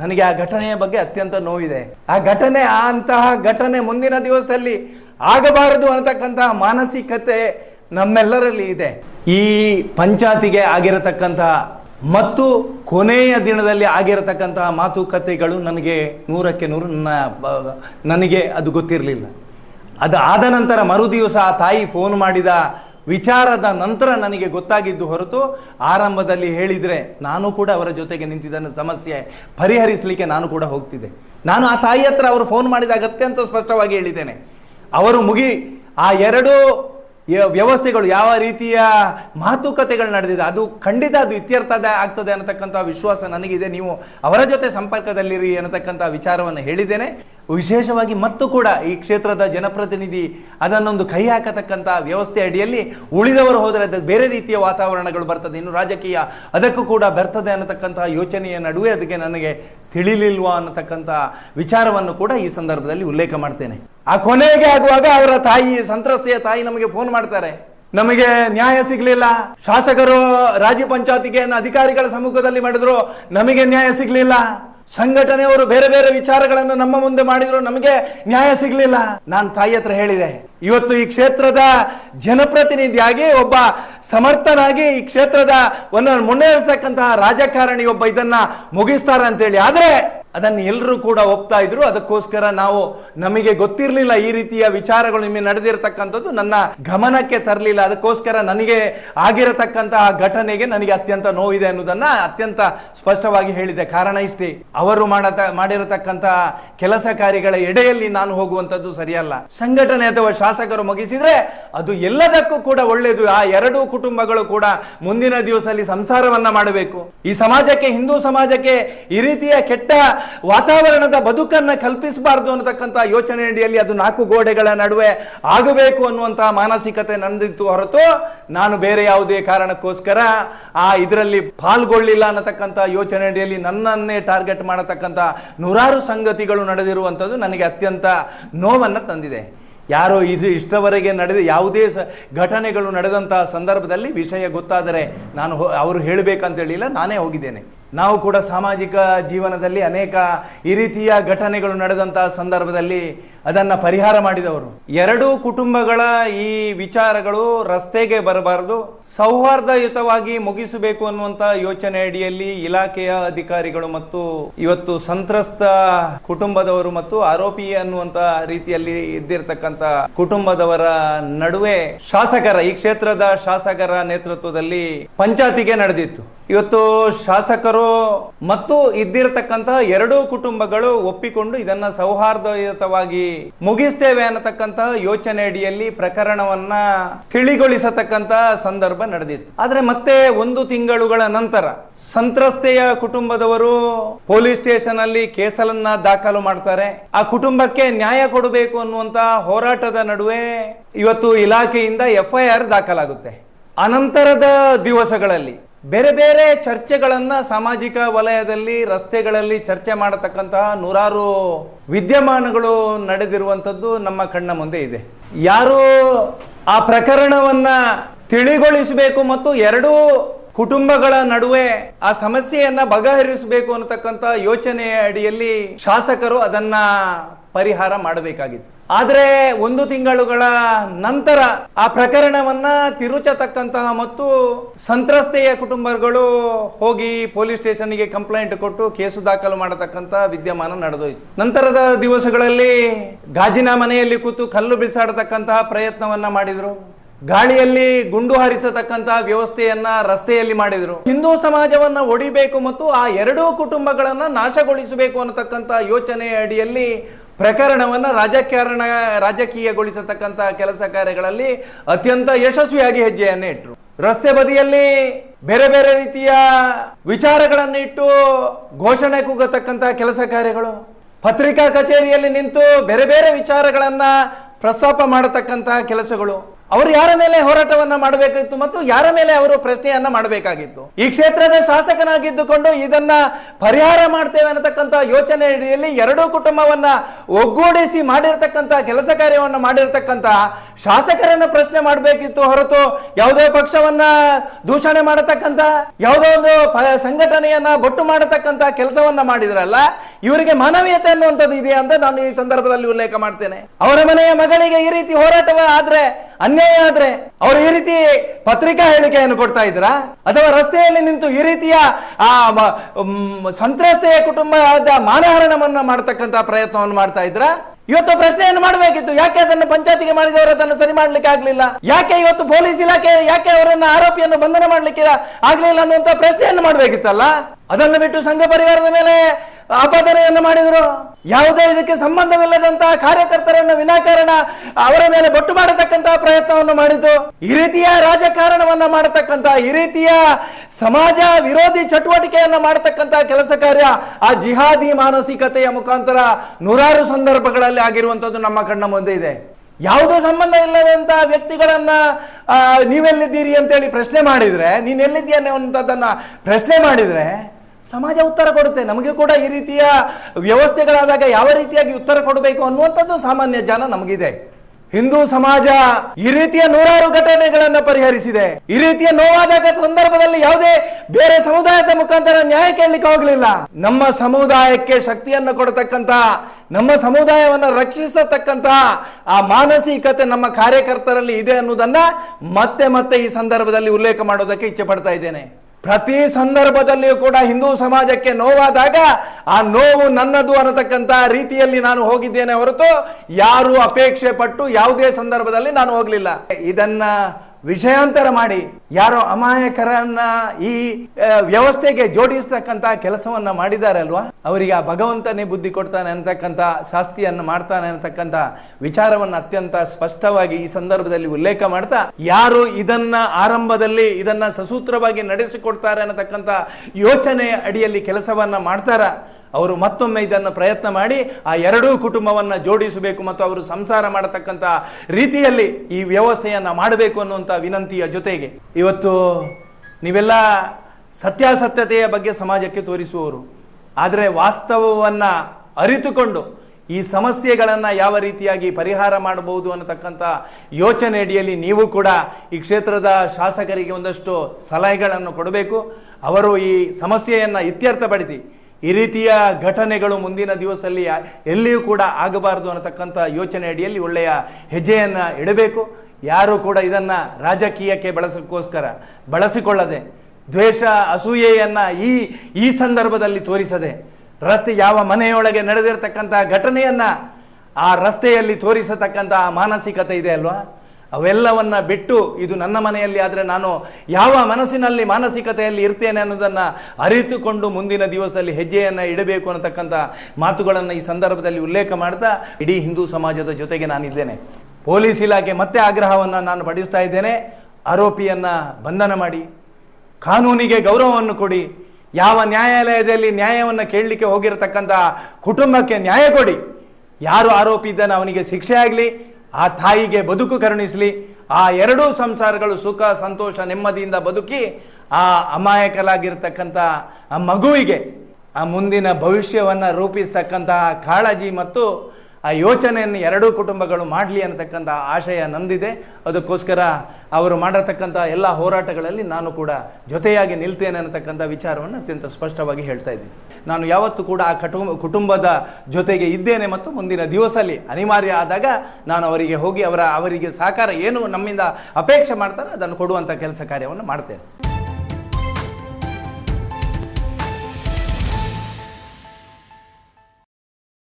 ನನಗೆ ಆ ಘಟನೆಯ ಬಗ್ಗೆ ಅತ್ಯಂತ ನೋವಿದೆ. ಆ ಘಟನೆ, ಆ ಅಂತಹ ಘಟನೆ ಮುಂದಿನ ದಿವಸದಲ್ಲಿ ಆಗಬಾರದು ಅನ್ನತಕ್ಕಂತಹ ಮಾನಸಿಕತೆ ನಮ್ಮೆಲ್ಲರಲ್ಲಿ ಇದೆ. ಈ ಪಂಚಾಯತಿಗೆ ಆಗಿರತಕ್ಕಂತಹ ಮತ್ತು ಕೊನೆಯ ದಿನದಲ್ಲಿ ಆಗಿರತಕ್ಕಂತಹ ಮಾತುಕತೆಗಳು ನನಗೆ ನೂರಕ್ಕೆ ನೂರು ನನ್ನ, ನನಗೆ ಅದು ಗೊತ್ತಿರಲಿಲ್ಲ. ಅದು ಆದ ನಂತರ ಮರುದಿವಸ ಆ ತಾಯಿ ಫೋನ್ ಮಾಡಿದ ವಿಚಾರದ ನಂತರ ನನಗೆ ಗೊತ್ತಾಗಿದ್ದು ಹೊರತು ಆರಂಭದಲ್ಲಿ ಹೇಳಿದರೆ ನಾನು ಕೂಡ ಅವರ ಜೊತೆಗೆ ನಿಂತಿದ್ದನ್ನು ಸಮಸ್ಯೆ ಪರಿಹರಿಸಲಿಕ್ಕೆ ನಾನು ಕೂಡ ಹೋಗ್ತಿದ್ದೆ. ನಾನು ಆ ತಾಯಿ ಹತ್ರ ಅವರು ಫೋನ್ ಮಾಡಿದ ಅಗತ್ಯ ಅಂತ ಸ್ಪಷ್ಟವಾಗಿ ಹೇಳಿದ್ದೇನೆ. ಅವರು ಮುಗಿ ಆ ಎರಡು ವ್ಯವಸ್ಥೆಗಳು ಯಾವ ರೀತಿಯ ಮಾತುಕತೆಗಳು ನಡೆದಿದೆ, ಅದು ಖಂಡಿತ ಅದು ಇತ್ಯರ್ಥದ ಆಗ್ತದೆ ಅನ್ನತಕ್ಕಂಥ ವಿಶ್ವಾಸ ನನಗಿದೆ. ನೀವು ಅವರ ಜೊತೆ ಸಂಪರ್ಕದಲ್ಲಿರಿ ಅನ್ನತಕ್ಕಂಥ ವಿಚಾರವನ್ನು ಹೇಳಿದ್ದೇನೆ. ವಿಶೇಷವಾಗಿ ಮತ್ತು ಕೂಡ ಈ ಕ್ಷೇತ್ರದ ಜನಪ್ರತಿನಿಧಿ ಅದನ್ನೊಂದು ಕೈ ಹಾಕತಕ್ಕಂಥ ವ್ಯವಸ್ಥೆ ಅಡಿಯಲ್ಲಿ ಉಳಿದವರು ಹೋದರೆ ಅದು ಬೇರೆ ರೀತಿಯ ವಾತಾವರಣಗಳು ಬರ್ತದೆ. ಇನ್ನು ರಾಜಕೀಯ ಅದಕ್ಕೂ ಕೂಡ ಬರ್ತದೆ ಅನ್ನತಕ್ಕಂತಹ ಯೋಚನೆಯ ನಡುವೆ ಅದಕ್ಕೆ ನನಗೆ ತಿಳಿಲಿಲ್ವಾ ಅನ್ನತಕ್ಕಂಥ ವಿಚಾರವನ್ನು ಕೂಡ ಈ ಸಂದರ್ಭದಲ್ಲಿ ಉಲ್ಲೇಖ ಮಾಡ್ತೇನೆ. ಆ ಕೊನೆಗೆ ಆಗುವಾಗ ಅವರ ತಾಯಿ, ಸಂತ್ರಸ್ತೆಯ ತಾಯಿ ನಮಗೆ ಫೋನ್ ಮಾಡ್ತಾರೆ. ನಮಗೆ ನ್ಯಾಯ ಸಿಗ್ಲಿಲ್ಲ. ಶಾಸಕರು ರಾಜ್ಯ ಪಂಚಾಯತಿಗೆ ಅಧಿಕಾರಿಗಳ ಸಮ್ಮುಖದಲ್ಲಿ ಮಾಡಿದ್ರು. ನಮಗೆ ನ್ಯಾಯ ಸಿಗ್ಲಿಲ್ಲ. ಸಂಘಟನೆಯವರು ಬೇರೆ ಬೇರೆ ವಿಚಾರಗಳನ್ನು ನಮ್ಮ ಮುಂದೆ ಮಾಡಿದ್ರು ನಮಗೆ ನ್ಯಾಯ ಸಿಗಲಿಲ್ಲ. ನಾನು ತಾಯಿ ಹತ್ರ ಹೇಳಿದೆ, ಇವತ್ತು ಈ ಕ್ಷೇತ್ರದ ಜನಪ್ರತಿನಿಧಿಯಾಗಿ ಒಬ್ಬ ಸಮರ್ಥನಾಗಿ ಈ ಕ್ಷೇತ್ರದ ಒಂದು ಮುನ್ನಡೆಸತಕ್ಕಂತಹ ರಾಜಕಾರಣಿ ಒಬ್ಬ ಇದನ್ನ ಮುಗಿಸ್ತಾರ ಅಂತೇಳಿ ಆದ್ರೆ ಅದನ್ನು ಎಲ್ಲರೂ ಕೂಡ ಒಪ್ತಾ ಇದ್ರು. ಅದಕ್ಕೋಸ್ಕರ ನಾವು ನಮಗೆ ಗೊತ್ತಿರಲಿಲ್ಲ ಈ ರೀತಿಯ ವಿಚಾರಗಳು ನಿಮಗೆ ನಡೆದಿರತಕ್ಕಂಥದ್ದು. ನನ್ನ ಗಮನಕ್ಕೆ ತರಲಿಲ್ಲ. ಅದಕ್ಕೋಸ್ಕರ ನನಗೆ ಆಗಿರತಕ್ಕಂತಹ ಘಟನೆಗೆ ನನಗೆ ಅತ್ಯಂತ ನೋವಿದೆ ಅನ್ನೋದನ್ನ ಅತ್ಯಂತ ಸ್ಪಷ್ಟವಾಗಿ ಹೇಳಿದೆ. ಕಾರಣ ಇಷ್ಟೇ, ಅವರು ಮಾಡತ ಮಾಡಿರತಕ್ಕಂತಹ ಕೆಲಸ ಕಾರ್ಯಗಳ ಎಡೆಯಲ್ಲಿ ನಾನು ಹೋಗುವಂತದ್ದು ಸರಿಯಲ್ಲ. ಸಂಘಟನೆ ಅಥವಾ ಶಾಸಕರು ಮುಗಿಸಿದ್ರೆ ಅದು ಎಲ್ಲದಕ್ಕೂ ಕೂಡ ಒಳ್ಳೆಯದು. ಆ ಎರಡೂ ಕುಟುಂಬಗಳು ಕೂಡ ಮುಂದಿನ ದಿವಸದಲ್ಲಿ ಸಂಸಾರವನ್ನ ಮಾಡಬೇಕು. ಈ ಸಮಾಜಕ್ಕೆ, ಹಿಂದೂ ಸಮಾಜಕ್ಕೆ ಈ ರೀತಿಯ ಕೆಟ್ಟ ವಾತಾವರಣದ ಬದುಕನ್ನ ಕಲ್ಪಿಸಬಾರ್ದು ಅನ್ನತಕ್ಕಂಥ ಯೋಚನೆ ಅಡಿಯಲ್ಲಿ ಅದು ನಾಲ್ಕು ಗೋಡೆಗಳ ನಡುವೆ ಆಗಬೇಕು ಅನ್ನುವಂತಹ ಮಾನಸಿಕತೆ ನಂದಿತ್ತು ಹೊರತು ನಾನು ಬೇರೆ ಯಾವುದೇ ಕಾರಣಕ್ಕೋಸ್ಕರ ಆ ಇದರಲ್ಲಿ ಪಾಲ್ಗೊಳ್ಳಿಲ್ಲ ಅನ್ನತಕ್ಕಂಥ ಯೋಚನೆ ಅಡಿಯಲ್ಲಿ ನನ್ನನ್ನೇ ಟಾರ್ಗೆಟ್ ಮಾಡತಕ್ಕಂಥ ನೂರಾರು ಸಂಗತಿಗಳು ನಡೆದಿರುವಂಥದ್ದು ನನಗೆ ಅತ್ಯಂತ ನೋವನ್ನ ತಂದಿದೆ. ಯಾರೋ ಇದು ಇಷ್ಟವರೆಗೆ ನಡೆದ ಯಾವುದೇ ಘಟನೆಗಳು ನಡೆದಂತಹ ಸಂದರ್ಭದಲ್ಲಿ ವಿಷಯ ಗೊತ್ತಾದರೆ ನಾನು ಅವರು ಹೇಳಬೇಕಂತ ಹೇಳಿಲ್ಲ, ನಾನೇ ಹೋಗಿದ್ದೇನೆ. ನಾವು ಕೂಡ ಸಾಮಾಜಿಕ ಜೀವನದಲ್ಲಿ ಅನೇಕ ಈ ರೀತಿಯ ಘಟನೆಗಳು ನಡೆದಂತಹ ಸಂದರ್ಭದಲ್ಲಿ ಅದನ್ನ ಪರಿಹಾರ ಮಾಡಿದವರು. ಎರಡೂ ಕುಟುಂಬಗಳ ಈ ವಿಚಾರಗಳು ರಸ್ತೆಗೆ ಬರಬಾರದು, ಸೌಹಾರ್ದಯುತವಾಗಿ ಮುಗಿಸಬೇಕು ಅನ್ನುವಂತ ಯೋಚನೆ ಅಡಿಯಲ್ಲಿ ಇಲಾಖೆಯ ಅಧಿಕಾರಿಗಳು ಮತ್ತು ಇವತ್ತು ಸಂತ್ರಸ್ತ ಕುಟುಂಬದವರು ಮತ್ತು ಆರೋಪಿ ಅನ್ನುವಂತ ರೀತಿಯಲ್ಲಿ ಇದ್ದಿರತಕ್ಕಂತ ಕುಟುಂಬದವರ ನಡುವೆ ಶಾಸಕರ, ಈ ಕ್ಷೇತ್ರದ ಶಾಸಕರ ನೇತೃತ್ವದಲ್ಲಿ ಪಂಚಾಯತಿಗೆ ನಡೆದಿತ್ತು. ಇವತ್ತು ಶಾಸಕರು ಮತ್ತು ಇದ್ದಿರತಕ್ಕಂತಹ ಎರಡೂ ಕುಟುಂಬಗಳು ಒಪ್ಪಿಕೊಂಡು ಇದನ್ನ ಸೌಹಾರ್ದಯುತವಾಗಿ ಮುಗಿಸ್ತೇವೆ ಅನ್ನತಕ್ಕಂತಹ ಯೋಚನೆ ಅಡಿಯಲ್ಲಿ ಪ್ರಕರಣವನ್ನ ತಿಳಿಗೊಳಿಸತಕ್ಕಂತಹ ಸಂದರ್ಭ ನಡೆದಿತ್ತು. ಆದ್ರೆ ಮತ್ತೆ ಒಂದು ತಿಂಗಳುಗಳ ನಂತರ ಸಂತ್ರಸ್ತೆಯ ಕುಟುಂಬದವರು ಪೊಲೀಸ್ ಸ್ಟೇಷನ್ ಅಲ್ಲಿ ಕೇಸಲನ್ನ ದಾಖಲು ಮಾಡ್ತಾರೆ. ಆ ಕುಟುಂಬಕ್ಕೆ ನ್ಯಾಯ ಕೊಡಬೇಕು ಅನ್ನುವಂತ ಹೋರಾಟದ ನಡುವೆ ಇವತ್ತು ಇಲಾಖೆಯಿಂದ ಎಫ್ಐಆರ್ ದಾಖಲಾಗುತ್ತೆ. ಅನಂತರದ ದಿವಸಗಳಲ್ಲಿ ಬೇರೆ ಬೇರೆ ಚರ್ಚೆಗಳನ್ನ ಸಾಮಾಜಿಕ ವಲಯದಲ್ಲಿ, ರಸ್ತೆಗಳಲ್ಲಿ ಚರ್ಚೆ ಮಾಡತಕ್ಕಂತಹ ನೂರಾರು ವಿದ್ಯಮಾನಗಳು ನಡೆದಿರುವಂತದ್ದು ನಮ್ಮ ಕಣ್ಣ ಮುಂದೆ ಇದೆ. ಯಾರು ಆ ಪ್ರಕರಣವನ್ನ ತಿಳಿಗೊಳಿಸಬೇಕು ಮತ್ತು ಎರಡೂ ಕುಟುಂಬಗಳ ನಡುವೆ ಆ ಸಮಸ್ಯೆಯನ್ನ ಬಗೆಹರಿಸಬೇಕು ಅನ್ನತಕ್ಕಂಥ ಯೋಚನೆಯ ಅಡಿಯಲ್ಲಿ ಶಾಸಕರು ಅದನ್ನ ಪರಿಹಾರ ಮಾಡಬೇಕಾಗಿತ್ತು. ಆದ್ರೆ ಒಂದು ತಿಂಗಳುಗಳ ನಂತರ ಆ ಪ್ರಕರಣವನ್ನ ತಿರುಚತಕ್ಕಂತಹ ಮತ್ತು ಸಂತ್ರಸ್ತೆಯ ಕುಟುಂಬಗಳು ಹೋಗಿ ಪೊಲೀಸ್ ಸ್ಟೇಷನ್ಗೆ ಕಂಪ್ಲೇಂಟ್ ಕೊಟ್ಟು ಕೇಸು ದಾಖಲು ಮಾಡತಕ್ಕಂತ ವಿದ್ಯಮಾನ ನಡೆದೋಯ್ತು. ನಂತರದ ದಿವಸಗಳಲ್ಲಿ ಗಾಜಿನ ಮನೆಯಲ್ಲಿ ಕೂತು ಕಲ್ಲು ಬಿಸಾಡತಕ್ಕಂತಹ ಪ್ರಯತ್ನವನ್ನ ಮಾಡಿದ್ರು. ಗಾಳಿಯಲ್ಲಿ ಗುಂಡು ಹಾರಿಸತಕ್ಕಂತಹ ವ್ಯವಸ್ಥೆಯನ್ನ ರಸ್ತೆಯಲ್ಲಿ ಮಾಡಿದ್ರು. ಹಿಂದೂ ಸಮಾಜವನ್ನ ಒಡಿಬೇಕು ಮತ್ತು ಆ ಎರಡೂ ಕುಟುಂಬಗಳನ್ನ ನಾಶಗೊಳಿಸಬೇಕು ಅನ್ನತಕ್ಕಂತ ಯೋಚನೆಯ ಅಡಿಯಲ್ಲಿ ಪ್ರಕರಣವನ್ನ ರಾಜಕಾರಣ ರಾಜಕೀಯಗೊಳಿಸತಕ್ಕಂಥ ಕೆಲಸ ಕಾರ್ಯಗಳಲ್ಲಿ ಅತ್ಯಂತ ಯಶಸ್ವಿಯಾಗಿ ಹೆಜ್ಜೆಯನ್ನು ಇಟ್ಟರು ರಸ್ತೆ ಬದಿಯಲ್ಲಿ ಬೇರೆ ಬೇರೆ ರೀತಿಯ ವಿಚಾರಗಳನ್ನು ಇಟ್ಟು ಘೋಷಣೆ ಕೂಗತಕ್ಕಂತಹ ಕೆಲಸ ಕಾರ್ಯಗಳು. ಪತ್ರಿಕಾ ಕಚೇರಿಯಲ್ಲಿ ನಿಂತು ಬೇರೆ ಬೇರೆ ವಿಚಾರಗಳನ್ನ ಪ್ರಸ್ತಾಪ ಮಾಡತಕ್ಕಂತಹ ಕೆಲಸಗಳು. ಅವರು ಯಾರ ಮೇಲೆ ಹೋರಾಟವನ್ನ ಮಾಡಬೇಕಾಗಿತ್ತು ಮತ್ತು ಯಾರ ಮೇಲೆ ಅವರು ಪ್ರಶ್ನೆಯನ್ನ ಮಾಡಬೇಕಾಗಿತ್ತು? ಈ ಕ್ಷೇತ್ರದ ಶಾಸಕನಾಗಿದ್ದುಕೊಂಡು ಇದನ್ನ ಪರಿಹಾರ ಮಾಡ್ತೇವೆ ಅನ್ನತಕ್ಕಂತ ಯೋಚನೆ ಅಡಿಯಲ್ಲಿ ಎರಡೂ ಕುಟುಂಬವನ್ನ ಒಗ್ಗೂಡಿಸಿ ಮಾಡಿರ್ತಕ್ಕಂಥ ಕೆಲಸ ಕಾರ್ಯವನ್ನು ಮಾಡಿರ್ತಕ್ಕಂತ ಶಾಸಕರನ್ನ ಪ್ರಶ್ನೆ ಮಾಡಬೇಕಿತ್ತು ಹೊರತು ಯಾವುದೇ ಪಕ್ಷವನ್ನ ದೂಷಣೆ ಮಾಡತಕ್ಕಂತ, ಯಾವುದೋ ಒಂದು ಸಂಘಟನೆಯನ್ನ ಬೊಟ್ಟು ಮಾಡತಕ್ಕಂತ ಕೆಲಸವನ್ನ ಮಾಡಿದ್ರಲ್ಲ, ಇವರಿಗೆ ಮಾನವೀಯತೆ ಅನ್ನುವಂಥದ್ದು ಇದೆ ಅಂತ ನಾನು ಈ ಸಂದರ್ಭದಲ್ಲಿ ಉಲ್ಲೇಖ ಮಾಡ್ತೇನೆ. ಅವರ ಮನೆಯ ಮಗಳಿಗೆ ಈ ರೀತಿ ಹೋರಾಟವ ಆದ್ರೆ ಅನ್ಯಾಯ ಆದ್ರೆ ಅವರು ಈ ರೀತಿ ಪತ್ರಿಕಾ ಹೇಳಿಕೆಯನ್ನು ಕೊಡ್ತಾ ಇದ್ರ ಅಥವಾ ರಸ್ತೆಯಲ್ಲಿ ನಿಂತು ಈ ರೀತಿಯ, ಆ ಸಂತ್ರಸ್ತೆಯ ಕುಟುಂಬದ ಮಾನಹರಣವನ್ನ ಮಾಡತಕ್ಕಂತ ಪ್ರಯತ್ನವನ್ನು ಮಾಡ್ತಾ ಇದ್ರ ಇವತ್ತು ಪ್ರಶ್ನೆಯನ್ನು ಮಾಡಬೇಕಿತ್ತು. ಯಾಕೆ ಅದನ್ನು ಪಂಚಾಯತಿಗೆ ಮಾಡಿದವರು ಅದನ್ನು ಸರಿ ಮಾಡ್ಲಿಕ್ಕೆ ಆಗ್ಲಿಲ್ಲ? ಯಾಕೆ ಇವತ್ತು ಪೊಲೀಸ್ ಇಲಾಖೆ, ಯಾಕೆ ಅವರನ್ನ ಆರೋಪಿಯನ್ನು ಬಂಧನ ಮಾಡ್ಲಿಕ್ಕೆ ಆಗ್ಲಿಲ್ಲ ಅನ್ನುವಂತ ಪ್ರಶ್ನೆಯನ್ನು ಮಾಡಬೇಕಿತ್ತಲ್ಲ? ಅದನ್ನು ಬಿಟ್ಟು ಸಂಘ ಪರಿವಾರದ ಮೇಲೆ ಆಪಾದನೆಯನ್ನು ಮಾಡಿದರು. ಯಾವುದೇ ಇದಕ್ಕೆ ಸಂಬಂಧವಿಲ್ಲದಂತಹ ಕಾರ್ಯಕರ್ತರನ್ನು ವಿನಾಕಾರಣ ಅವರ ಮೇಲೆ ಬೊಟ್ಟು ಮಾಡತಕ್ಕಂತಹ ಪ್ರಯತ್ನವನ್ನು ಮಾಡಿದ್ದು. ಈ ರೀತಿಯ ರಾಜಕಾರಣವನ್ನ ಮಾಡತಕ್ಕಂತಹ, ಈ ರೀತಿಯ ಸಮಾಜ ವಿರೋಧಿ ಚಟುವಟಿಕೆಯನ್ನ ಮಾಡತಕ್ಕಂತಹ ಕೆಲಸ ಕಾರ್ಯ ಆ ಜಿಹಾದಿ ಮಾನಸಿಕತೆಯ ಮುಖಾಂತರ ನೂರಾರು ಸಂದರ್ಭಗಳಲ್ಲಿ ಆಗಿರುವಂತದ್ದು ನಮ್ಮ ಕಣ್ಣ ಮುಂದೆ ಇದೆ. ಯಾವುದೋ ಸಂಬಂಧ ಇಲ್ಲದಂತ ವ್ಯಕ್ತಿಗಳನ್ನ ನೀವೆಲ್ಲಿದ್ದೀರಿ ಅಂತೇಳಿ ಪ್ರಶ್ನೆ ಮಾಡಿದ್ರೆ ನೀನ್ ಎಲ್ಲಿದ್ದೀಯ ಅನ್ನುವಂಥದ್ದನ್ನ ಪ್ರಶ್ನೆ ಮಾಡಿದ್ರೆ ಸಮಾಜ ಉತ್ತರ ಕೊಡುತ್ತೆ. ನಮಗೆ ಕೂಡ ಈ ರೀತಿಯ ವ್ಯವಸ್ಥೆಗಳಾದಾಗ ಯಾವ ರೀತಿಯಾಗಿ ಉತ್ತರ ಕೊಡಬೇಕು ಅನ್ನುವಂಥದ್ದು ಸಾಮಾನ್ಯ ಜ್ಞಾನ ನಮಗಿದೆ. ಹಿಂದೂ ಸಮಾಜ ಈ ರೀತಿಯ ನೂರಾರು ಘಟನೆಗಳನ್ನ ಪರಿಹರಿಸಿದೆ. ಈ ರೀತಿಯ ನೋವಾದಾಗ ಸಂದರ್ಭದಲ್ಲಿ ಯಾವುದೇ ಬೇರೆ ಸಮುದಾಯದ ಮುಖಾಂತರ ನ್ಯಾಯ ಕೇಳಲಿಕ್ಕೆ ಹೋಗ್ಲಿಲ್ಲ. ನಮ್ಮ ಸಮುದಾಯಕ್ಕೆ ಶಕ್ತಿಯನ್ನು ಕೊಡತಕ್ಕಂತ ನಮ್ಮ ಸಮುದಾಯವನ್ನ ರಕ್ಷಿಸತಕ್ಕಂತ ಆ ಮಾನಸಿಕತೆ ನಮ್ಮ ಕಾರ್ಯಕರ್ತರಲ್ಲಿ ಇದೆ ಅನ್ನೋದನ್ನ ಮತ್ತೆ ಮತ್ತೆ ಈ ಸಂದರ್ಭದಲ್ಲಿ ಉಲ್ಲೇಖ ಮಾಡೋದಕ್ಕೆ ಇಚ್ಛೆ ಪಡ್ತಾ ಇದ್ದೇನೆ. ಪ್ರತಿ ಸಂದರ್ಭದಲ್ಲಿಯೂ ಕೂಡ ಹಿಂದೂ ಸಮಾಜಕ್ಕೆ ನೋವಾದಾಗ ಆ ನೋವು ನನ್ನದು ಅನ್ನತಕ್ಕಂಥ ರೀತಿಯಲ್ಲಿ ನಾನು ಹೋಗಿದ್ದೇನೆ ಹೊರತು ಯಾರು ಅಪೇಕ್ಷೆ ಪಟ್ಟು ಯಾವುದೇ ಸಂದರ್ಭದಲ್ಲಿ ನಾನು ಹೋಗಲಿಲ್ಲ. ಇದನ್ನ ವಿಷಯಾಂತರ ಮಾಡಿ ಯಾರೋ ಅಮಾಯಕರನ್ನ ಈ ವ್ಯವಸ್ಥೆಗೆ ಜೋಡಿಸ್ತಕ್ಕಂತ ಕೆಲಸವನ್ನ ಮಾಡಿದಾರಲ್ವಾ ಅವರಿಗೆ ಆ ಭಗವಂತನೇ ಬುದ್ಧಿ ಕೊಡ್ತಾನೆ ಅಂತಕ್ಕಂತ ಶಾಸ್ತಿಯನ್ನು ಮಾಡ್ತಾನೆ ಅಂತಕ್ಕಂತ ವಿಚಾರವನ್ನ ಅತ್ಯಂತ ಸ್ಪಷ್ಟವಾಗಿ ಈ ಸಂದರ್ಭದಲ್ಲಿ ಉಲ್ಲೇಖ ಮಾಡ್ತಾ, ಯಾರು ಇದನ್ನ ಆರಂಭದಲ್ಲಿ ಇದನ್ನ ಸಸೂತ್ರವಾಗಿ ನಡೆಸಿಕೊಡ್ತಾರೆ ಅನ್ನತಕ್ಕಂತ ಯೋಚನೆ ಅಡಿಯಲ್ಲಿ ಕೆಲಸವನ್ನ ಮಾಡ್ತಾರ? ಅವರು ಮತ್ತೊಮ್ಮೆ ಇದನ್ನು ಪ್ರಯತ್ನ ಮಾಡಿ ಆ ಎರಡೂ ಕುಟುಂಬವನ್ನು ಜೋಡಿಸಬೇಕು ಮತ್ತು ಅವರು ಸಂಸಾರ ಮಾಡತಕ್ಕಂಥ ರೀತಿಯಲ್ಲಿ ಈ ವ್ಯವಸ್ಥೆಯನ್ನು ಮಾಡಬೇಕು ಅನ್ನುವಂಥ ವಿನಂತಿಯ ಜೊತೆಗೆ. ಇವತ್ತು ನೀವೆಲ್ಲ ಸತ್ಯಾಸತ್ಯತೆಯ ಬಗ್ಗೆ ಸಮಾಜಕ್ಕೆ ತೋರಿಸುವವರು. ಆದರೆ ವಾಸ್ತವವನ್ನು ಅರಿತುಕೊಂಡು ಈ ಸಮಸ್ಯೆಗಳನ್ನು ಯಾವ ರೀತಿಯಾಗಿ ಪರಿಹಾರ ಮಾಡಬಹುದು ಅನ್ನತಕ್ಕಂಥ ಯೋಚನೆ ಅಡಿಯಲ್ಲಿ ನೀವು ಕೂಡ ಈ ಕ್ಷೇತ್ರದ ಶಾಸಕರಿಗೆ ಒಂದಷ್ಟು ಸಲಹೆಗಳನ್ನು ಕೊಡಬೇಕು. ಅವರು ಈ ಸಮಸ್ಯೆಯನ್ನು ಇತ್ಯರ್ಥಪಡಿಸಿ ಈ ರೀತಿಯ ಘಟನೆಗಳು ಮುಂದಿನ ದಿವಸದಲ್ಲಿ ಎಲ್ಲಿಯೂ ಕೂಡ ಆಗಬಾರದು ಅನ್ನತಕ್ಕಂಥ ಯೋಚನೆ ಅಡಿಯಲ್ಲಿ ಒಳ್ಳೆಯ ಹೆಜ್ಜೆಯನ್ನು ಇಡಬೇಕು. ಯಾರೂ ಕೂಡ ಇದನ್ನು ರಾಜಕೀಯಕ್ಕೆ ಬಳಸೋಕ್ಕೋಸ್ಕರ ಬಳಸಿಕೊಳ್ಳದೆ, ದ್ವೇಷ ಅಸೂಯೆಯನ್ನು ಈ ಈ ಸಂದರ್ಭದಲ್ಲಿ ತೋರಿಸದೆ, ರಸ್ತೆ ಯಾವ ಮನೆಯೊಳಗೆ ನಡೆದಿರತಕ್ಕಂತಹ ಘಟನೆಯನ್ನ ಆ ರಸ್ತೆಯಲ್ಲಿ ತೋರಿಸತಕ್ಕಂತಹ ಮಾನಸಿಕತೆ ಇದೆ ಅಲ್ವಾ? ಅವೆಲ್ಲವನ್ನ ಬಿಟ್ಟು ಇದು ನನ್ನ ಮನೆಯಲ್ಲಿ ಆದರೆ ನಾನು ಯಾವ ಮನಸ್ಸಿನಲ್ಲಿ ಮಾನಸಿಕತೆಯಲ್ಲಿ ಇರ್ತೇನೆ ಅನ್ನೋದನ್ನು ಅರಿತುಕೊಂಡು ಮುಂದಿನ ದಿವಸದಲ್ಲಿ ಹೆಜ್ಜೆಯನ್ನು ಇಡಬೇಕು ಅನ್ನತಕ್ಕಂಥ ಮಾತುಗಳನ್ನು ಈ ಸಂದರ್ಭದಲ್ಲಿ ಉಲ್ಲೇಖ ಮಾಡ್ತಾ ಇಡೀ ಹಿಂದೂ ಸಮಾಜದ ಜೊತೆಗೆ ನಾನಿದ್ದೇನೆ. ಪೊಲೀಸ್ ಇಲಾಖೆ ಮತ್ತೆ ಆಗ್ರಹವನ್ನು ನಾನು ಪಡಿಸ್ತಾ ಇದ್ದೇನೆ. ಆರೋಪಿಯನ್ನು ಬಂಧನ ಮಾಡಿ, ಕಾನೂನಿಗೆ ಗೌರವವನ್ನು ಕೊಡಿ, ಯಾವ ನ್ಯಾಯಾಲಯದಲ್ಲಿ ನ್ಯಾಯವನ್ನು ಕೇಳಲಿಕ್ಕೆ ಹೋಗಿರತಕ್ಕಂಥ ಕುಟುಂಬಕ್ಕೆ ನ್ಯಾಯ ಕೊಡಿ. ಯಾರು ಆರೋಪಿ ಇದ್ದಾನೆ ಅವನಿಗೆ ಶಿಕ್ಷೆ ಆಗಲಿ ಆ ತಾಯಿಗೆ ಬದುಕು ಕರುಣಿಸಲಿ, ಆ ಎರಡೂ ಸಂಸಾರಗಳು ಸುಖ, ಸಂತೋಷ, ನೆಮ್ಮದಿಯಿಂದ ಬದುಕಿ, ಆ ಅಮಾಯಕಲಾಗಿರ್ತಕ್ಕಂಥ ಆ ಮಗುವಿಗೆ ಆ ಮುಂದಿನ ಭವಿಷ್ಯವನ್ನು ರೂಪಿಸ್ತಕ್ಕಂತಹ ಕಾಳಜಿ ಮತ್ತು ಆ ಯೋಚನೆಯನ್ನು ಎರಡೂ ಕುಟುಂಬಗಳು ಮಾಡಲಿ ಅನ್ನತಕ್ಕಂಥ ಆಶಯ ನಂದಿದೆ. ಅದಕ್ಕೋಸ್ಕರ ಅವರು ಮಾಡಿರ್ತಕ್ಕಂಥ ಎಲ್ಲ ಹೋರಾಟಗಳಲ್ಲಿ ನಾನು ಕೂಡ ಜೊತೆಯಾಗಿ ನಿಲ್ತೇನೆ ಅನ್ನತಕ್ಕಂಥ ವಿಚಾರವನ್ನು ಅತ್ಯಂತ ಸ್ಪಷ್ಟವಾಗಿ ಹೇಳ್ತಾ ಇದ್ದೀನಿ. ನಾನು ಯಾವತ್ತೂ ಕೂಡ ಆ ಕಟುಂಬ, ಕುಟುಂಬದ ಜೊತೆಗೆ ಇದ್ದೇನೆ ಮತ್ತು ಮುಂದಿನ ದಿವಸದಲ್ಲಿ ಅನಿವಾರ್ಯ ಆದಾಗ ನಾನು ಅವರಿಗೆ ಹೋಗಿ ಅವರ, ಅವರಿಗೆ ಸಹಕಾರ ಏನು ನಮ್ಮಿಂದ ಅಪೇಕ್ಷೆ ಮಾಡ್ತಾರೆ ಅದನ್ನು ಕೊಡುವಂಥ ಕೆಲಸ ಕಾರ್ಯವನ್ನು ಮಾಡ್ತೇನೆ.